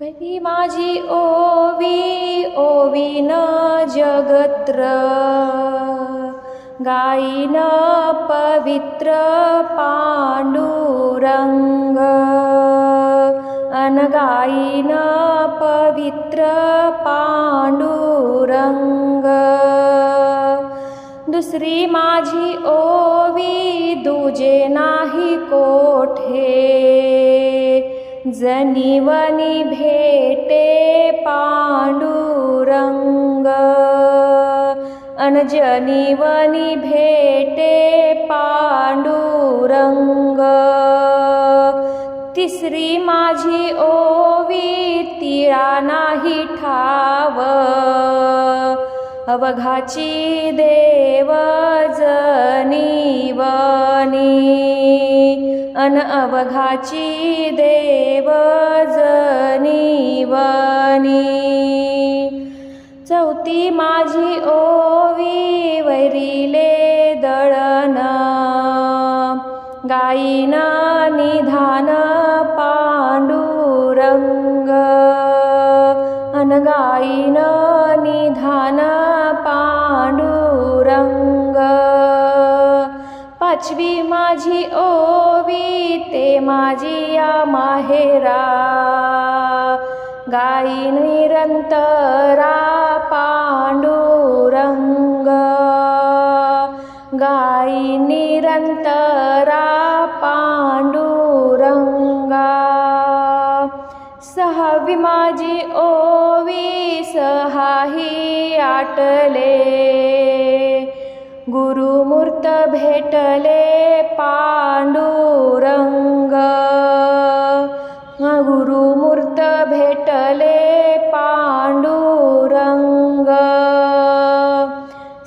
परी माझी ओवी ओवीन जगत्र. गायीन पवित्र पांडुरंग. अनगायीन पवित्र पांडुरंग. दुसरी माझी ओवी तुझे नाही कोठे? जनिवनी भेटे पांडुरंग। अनजनिवनी भेटे पांडुरंग। तिसरी माझी ओवी तिळा नाही ठाव। अवघाची देव अन अवघाची देवजनीवनी चौथी माझी ओवी वैरिले दळण. गायीन पाचवी माझी ओवी ते माझी या माहेरा. गाई निरंतरा पांडुरंग. गायी निरंतरा पांडुरंगा. सहावी माझी ओवी सहाही आटले. भेटले पांडुरंग. गुरुमूर्त भेटले पांडुरंग.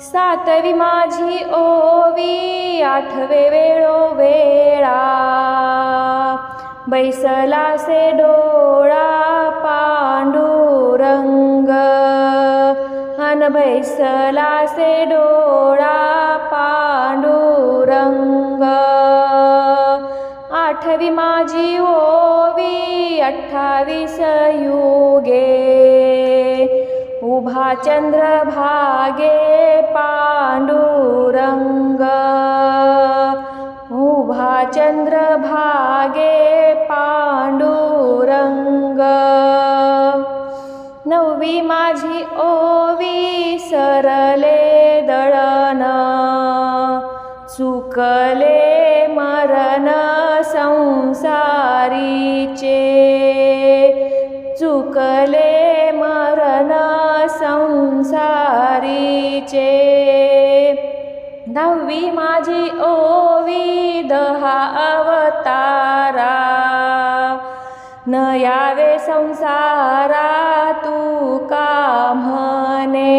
सातवी माझी ओवी आठवे वेळो वेळा. बैसला से डोळा पांडुरंग. अन बैसला से डोळा अठ्ठावीस युगे उभा चंद्रभागे पांडुरंग। उभा चंद्रभागे पांडुरंग। नववी माझी ओवी सरले दळन चुकले मरण संसारीचे। संसारीचे दहावी माझी ओवी दहा अवतारा। न यावे संसारा तू का म्हणे?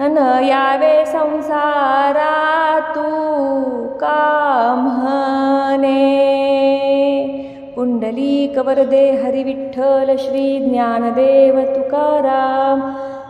न यावे संसारा तू का म्हणे? पुंडलिक कवरदे हरिविठ्ठल श्री ज्ञानदेव तुकाराम।